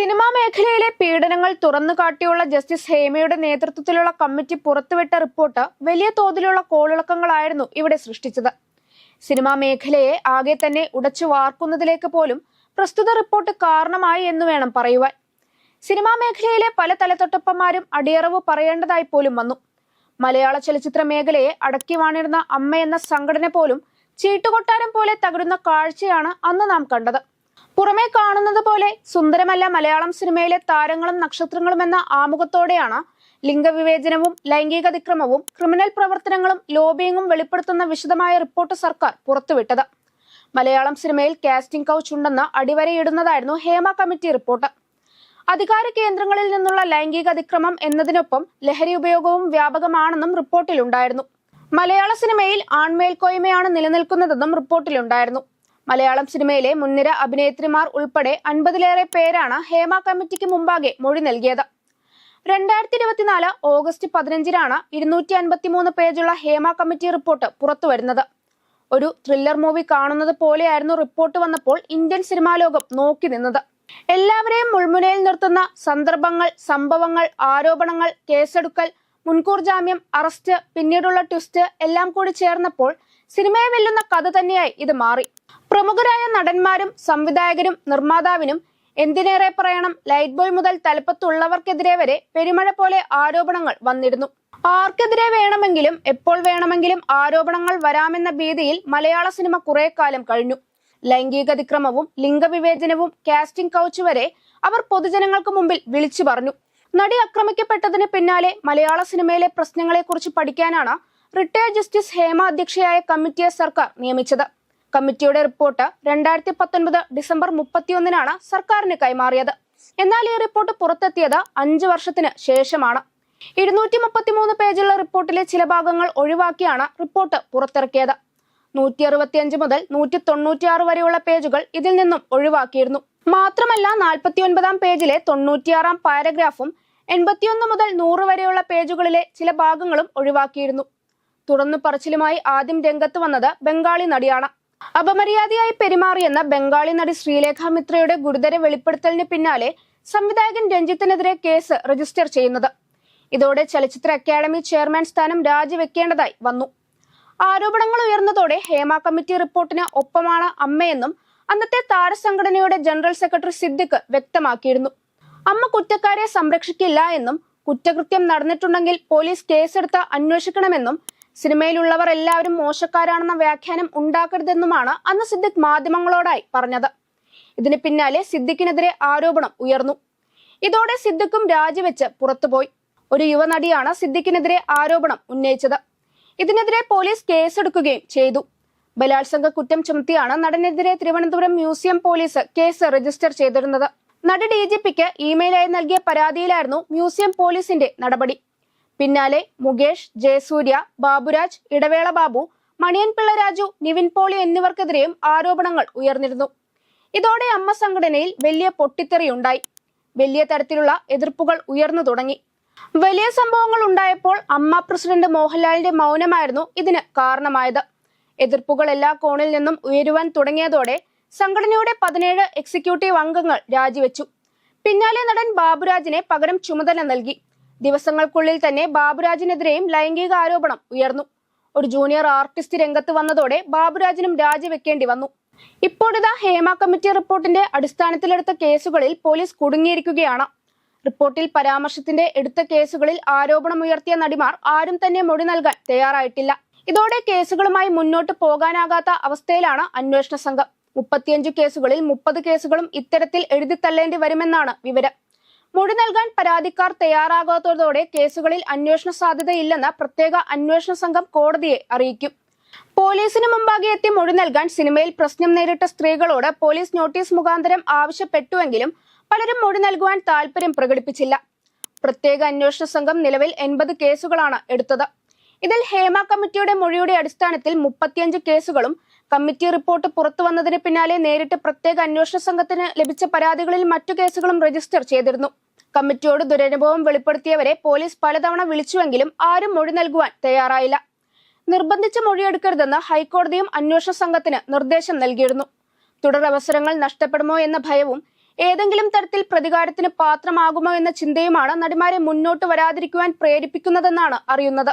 Cinema മേഖലയിലെ പീഡനങ്ങൾ തുറന്നു കാട്ടിയുള്ള ജസ്റ്റിസ് ഹേമയുടെ നേതൃത്വത്തിലുള്ള കമ്മിറ്റി പുറത്തുവിട്ട റിപ്പോർട്ട് വലിയ തോതിലുള്ള കോളിളക്കങ്ങളായിരുന്നു ഇവിടെ സൃഷ്ടിച്ചത്. സിനിമാ മേഖലയെ ആകെ തന്നെ ഉടച്ചു വാർക്കുന്നതിലേക്ക് പോലും പ്രസ്തുത റിപ്പോർട്ട് കാരണമായി എന്ന് വേണം പറയുവാൻ. സിനിമാ മേഖലയിലെ പല തലതൊട്ടപ്പന്മാരും അടിയറവ് പറയേണ്ടതായി പോലും വന്നു. മലയാള ചലച്ചിത്ര മേഖലയെ അടക്കി വാണിരുന്ന അമ്മ എന്ന സംഘടന പോലും ചീട്ടുകൊട്ടാരം പോലെ തകരുന്ന കാഴ്ചയാണ് അന്ന് നാം കണ്ടത്. പുറമേ കാണുന്നത് പോലെ സുന്ദരമല്ല മലയാളം സിനിമയിലെ താരങ്ങളും നക്ഷത്രങ്ങളും എന്ന ആമുഖത്തോടെയാണ് ലിംഗവിവേചനവും ലൈംഗികാതിക്രമവും ക്രിമിനൽ പ്രവർത്തനങ്ങളും ലോബിയിങ്ങും വെളിപ്പെടുത്തുന്ന വിശദമായ റിപ്പോർട്ട് സർക്കാർ പുറത്തുവിട്ടത്. മലയാളം സിനിമയിൽ കാസ്റ്റിംഗ് കൗച്ച് ഉണ്ടെന്ന് അടിവരയിടുന്നതായിരുന്നു ഹേമ കമ്മിറ്റി റിപ്പോർട്ട്. അധികാര കേന്ദ്രങ്ങളിൽ നിന്നുള്ള ലൈംഗിക അതിക്രമം എന്നതിനൊപ്പം ലഹരി ഉപയോഗവും വ്യാപകമാണെന്നും റിപ്പോർട്ടിലുണ്ടായിരുന്നു. മലയാള സിനിമയിൽ ആൺമേൽക്കോയ്മയാണ് നിലനിൽക്കുന്നതെന്നും റിപ്പോർട്ടിലുണ്ടായിരുന്നു. മലയാളം സിനിമയിലെ മുൻനിര അഭിനേത്രിമാർ ഉൾപ്പെടെ അൻപതിലേറെ പേരാണ് ഹേമ കമ്മിറ്റിക്ക് മുമ്പാകെ മൊഴി നൽകിയത്. രണ്ടായിരത്തി ഇരുപത്തിനാല് ഓഗസ്റ്റ് പതിനഞ്ചിനാണ് ഇരുന്നൂറ്റി അൻപത്തിമൂന്ന് പേജുള്ള ഹേമ കമ്മിറ്റി റിപ്പോർട്ട് പുറത്തുവരുന്നത്. ഒരു ത്രില്ലർ മൂവി കാണുന്നത് പോലെയായിരുന്നു റിപ്പോർട്ട് വന്നപ്പോൾ ഇന്ത്യൻ സിനിമാ ലോകം നോക്കി നിന്നത്. എല്ലാവരെയും മുൾമുനയിൽ നിർത്തുന്ന സന്ദർഭങ്ങൾ സംഭവങ്ങൾ ആരോപണങ്ങൾ കേസെടുക്കൽ മുൻകൂർ ജാമ്യം അറസ്റ്റ് പിന്നീടുള്ള ട്വിസ്റ്റ് എല്ലാം കൂടി ചേർന്നപ്പോൾ സിനിമയെ വെല്ലുന്ന കഥ തന്നെയായി ഇത് മാറി. പ്രമുഖരായ നടന്മാരും സംവിധായകരും നിർമ്മാതാവിനും എന്തിനേറെ പറയണം ലൈറ്റ് ബോയ് മുതൽ തലപ്പത്തുള്ളവർക്കെതിരെ വരെ പെരുമഴ പോലെ ആരോപണങ്ങൾ വന്നിരുന്നു. ആർക്കെതിരെ വേണമെങ്കിലും എപ്പോൾ വേണമെങ്കിലും ആരോപണങ്ങൾ വരാമെന്ന ഭീതിയിൽ മലയാള സിനിമ കുറെ കാലം കഴിഞ്ഞു. ലൈംഗികതിക്രമവും ലിംഗവിവേചനവും കാസ്റ്റിംഗ് കൗച്ച് വരെ അവർ പൊതുജനങ്ങൾക്ക് മുമ്പിൽ വിളിച്ചു പറഞ്ഞു. നടി ആക്രമിക്കപ്പെട്ടതിന് പിന്നാലെ മലയാള സിനിമയിലെ പ്രശ്നങ്ങളെക്കുറിച്ച് പഠിക്കാനാണ് റിട്ടയർഡ് ജസ്റ്റിസ് ഹേമ അധ്യക്ഷയായ കമ്മിറ്റിയെ സർക്കാർ നിയമിച്ചത്. കമ്മിറ്റിയുടെ റിപ്പോർട്ട് രണ്ടായിരത്തി പത്തൊൻപത് ഡിസംബർ മുപ്പത്തിയൊന്നിനാണ് സർക്കാരിന് കൈമാറിയത്. എന്നാൽ ഈ റിപ്പോർട്ട് പുറത്തെത്തിയത് അഞ്ചു വർഷത്തിന് ശേഷമാണ്. ഇരുന്നൂറ്റി മുപ്പത്തിമൂന്ന് പേജുള്ള റിപ്പോർട്ടിലെ ചില ഭാഗങ്ങൾ ഒഴിവാക്കിയാണ് റിപ്പോർട്ട് പുറത്തിറക്കിയത്. നൂറ്റി അറുപത്തിയഞ്ച് മുതൽ നൂറ്റി തൊണ്ണൂറ്റിയാറ് വരെയുള്ള പേജുകൾ ഇതിൽ നിന്നും ഒഴിവാക്കിയിരുന്നു. മാത്രമല്ല നാൽപ്പത്തിയൊൻപതാം പേജിലെ തൊണ്ണൂറ്റിയാറാം പാരഗ്രാഫും എൺപത്തിയൊന്ന് മുതൽ നൂറ് വരെയുള്ള പേജുകളിലെ ചില ഭാഗങ്ങളും ഒഴിവാക്കിയിരുന്നു. തുറന്നു പറച്ചിലുമായി ആദ്യം രംഗത്ത് വന്നത് ബംഗാളി നടിയാണ്. അപമര്യാദയായി പെരുമാറിയെന്ന ബംഗാളി നടി ശ്രീലേഖ മിത്രയുടെ ഗുരുതര വെളിപ്പെടുത്തലിന് പിന്നാലെ സംവിധായകൻ രഞ്ജിത്തിനെതിരെ കേസ് രജിസ്റ്റർ ചെയ്യുന്നത്. ഇതോടെ ചലച്ചിത്ര അക്കാദമി ചെയർമാൻ സ്ഥാനം രാജിവെക്കേണ്ടതായി വന്നു. ആരോപണങ്ങൾ ഉയർന്നതോടെ ഹേമ കമ്മിറ്റി റിപ്പോർട്ടിന് ഒപ്പമാണ് അമ്മയെന്നും അന്നത്തെ താരസംഘടനയുടെ ജനറൽ സെക്രട്ടറി സിദ്ദിഖ് വ്യക്തമാക്കിയിരുന്നു. അമ്മ കുറ്റക്കാരെ സംരക്ഷിക്കില്ല എന്നും കുറ്റകൃത്യം നടന്നിട്ടുണ്ടെങ്കിൽ പോലീസ് കേസെടുത്ത് അന്വേഷിക്കണമെന്നും സിനിമയിലുള്ളവർ എല്ലാവരും മോശക്കാരാണെന്ന വ്യാഖ്യാനം ഉണ്ടാക്കരുതെന്നുമാണ് അന്ന് സിദ്ദിഖ് മാധ്യമങ്ങളോടായി പറഞ്ഞത്. ഇതിന് പിന്നാലെ സിദ്ദിഖിനെതിരെ ആരോപണം ഉയർന്നു. ഇതോടെ സിദ്ദിഖും രാജിവെച്ച് പുറത്തുപോയി. ഒരു യുവനടിയാണ് സിദ്ദിഖിനെതിരെ ആരോപണം ഉന്നയിച്ചത്. ഇതിനെതിരെ പോലീസ് കേസെടുക്കുകയും ചെയ്തു. ബലാത്സംഗ കുറ്റം ചുമത്തിയാണ് നടനെതിരെ Thiruvananthapuram museum police case register ചെയ്തിരുന്നത്. നടി ഡി ജി പിക്ക് ഇമെയിലായി നൽകിയ പരാതിയിലായിരുന്നു മ്യൂസിയം പോലീസിന്റെ നടപടി. പിന്നാലെ മുകേഷ് ജയസൂര്യ ബാബുരാജ് ഇടവേള ബാബു മണിയൻപിള്ള രാജു നിവിൻ പോളി എന്നിവർക്കെതിരെയും ആരോപണങ്ങൾ ഉയർന്നിരുന്നു. ഇതോടെ അമ്മ സംഘടനയിൽ വലിയ പൊട്ടിത്തെറിയുണ്ടായി. വലിയ തരത്തിലുള്ള എതിർപ്പുകൾ ഉയർന്നു തുടങ്ങി. വലിയ സംഭവങ്ങൾ ഉണ്ടായപ്പോൾ അമ്മ പ്രസിഡന്റ് മോഹൻലാലിന്റെ മൗനമായിരുന്നു ഇതിന് കാരണമായത്. എതിർപ്പുകൾ എല്ലാ കോണിൽ നിന്നും ഉയരുവാൻ തുടങ്ങിയതോടെ സംഘടനയുടെ പതിനേഴ് എക്സിക്യൂട്ടീവ് അംഗങ്ങൾ രാജിവെച്ചു. പിന്നാലെ നടൻ ബാബുരാജിനെ പകരം ചുമതല നൽകി. ദിവസങ്ങൾക്കുള്ളിൽ തന്നെ ബാബുരാജിനെതിരെയും ലൈംഗിക ആരോപണം ഉയർന്നു. ഒരു ജൂനിയർ ആർട്ടിസ്റ്റ് രംഗത്ത് വന്നതോടെ ബാബുരാജിനും രാജിവെക്കേണ്ടി വന്നു. ഇപ്പോഴിതാ ഹേമ കമ്മിറ്റി റിപ്പോർട്ടിന്റെ അടിസ്ഥാനത്തിലെടുത്ത കേസുകളിൽ പോലീസ് കുടുങ്ങിയിരിക്കുകയാണ്. റിപ്പോർട്ടിൽ പരാമർശത്തിന്റെ എടുത്ത കേസുകളിൽ ആരോപണമുയർത്തിയ നടിമാർ ആരും തന്നെ മൊഴി നൽകാൻ തയ്യാറായിട്ടില്ല. ഇതോടെ കേസുകളുമായി മുന്നോട്ട് പോകാനാകാത്ത അവസ്ഥയിലാണ് അന്വേഷണ സംഘം. മുപ്പത്തിയഞ്ച് കേസുകളിൽ മുപ്പത് കേസുകളും ഇത്തരത്തിൽ എഴുതിത്തള്ളേണ്ടി വരുമെന്നാണ് വിവരം. മൊഴി നൽകാൻ പരാതിക്കാർ തയ്യാറാകാത്തതോടെ കേസുകളിൽ അന്വേഷണ സാധ്യതയില്ലെന്ന് പ്രത്യേക അന്വേഷണ സംഘം കോടതിയെ അറിയിക്കും. പോലീസിന് മുമ്പാകെ എത്തി മൊഴി നൽകാൻ സിനിമയിൽ പ്രശ്നം നേരിട്ട സ്ത്രീകളോട് പോലീസ് നോട്ടീസ് മുഖാന്തരം ആവശ്യപ്പെട്ടുവെങ്കിലും പലരും മൊഴി നൽകുവാൻ താല്പര്യം പ്രകടിപ്പിച്ചില്ല. പ്രത്യേക അന്വേഷണ സംഘം നിലവിൽ എൺപത് കേസുകളാണ് എടുത്തത്. ഇതിൽ ഹേമ കമ്മിറ്റിയുടെ മൊഴിയുടെ അടിസ്ഥാനത്തിൽ മുപ്പത്തിയഞ്ച് കേസുകളും കമ്മിറ്റി റിപ്പോർട്ട് പുറത്തു വന്നതിന് പിന്നാലെ നേരിട്ട് പ്രത്യേക അന്വേഷണ സംഘത്തിന് ലഭിച്ച പരാതികളിൽ മറ്റു കേസുകളും രജിസ്റ്റർ ചെയ്തിരുന്നു. കമ്മിറ്റിയോട് ദുരനുഭവം വെളിപ്പെടുത്തിയവരെ പോലീസ് പലതവണ വിളിച്ചുവെങ്കിലും ആരും മൊഴി നൽകുവാൻ തയ്യാറായില്ല. നിർബന്ധിച്ച് മൊഴിയെടുക്കരുതെന്ന് ഹൈക്കോടതിയും അന്വേഷണ സംഘത്തിന് നിർദ്ദേശം നൽകിയിരുന്നു. തുടർ അവസരങ്ങൾ നഷ്ടപ്പെടുമോ എന്ന ഭയവും ഏതെങ്കിലും തരത്തിൽ പ്രതികാരത്തിന് പാത്രമാകുമോ എന്ന ചിന്തയുമാണ് നടിമാരെ മുന്നോട്ട് വരാതിരിക്കുവാൻ പ്രേരിപ്പിക്കുന്നതെന്നാണ് അറിയുന്നത്.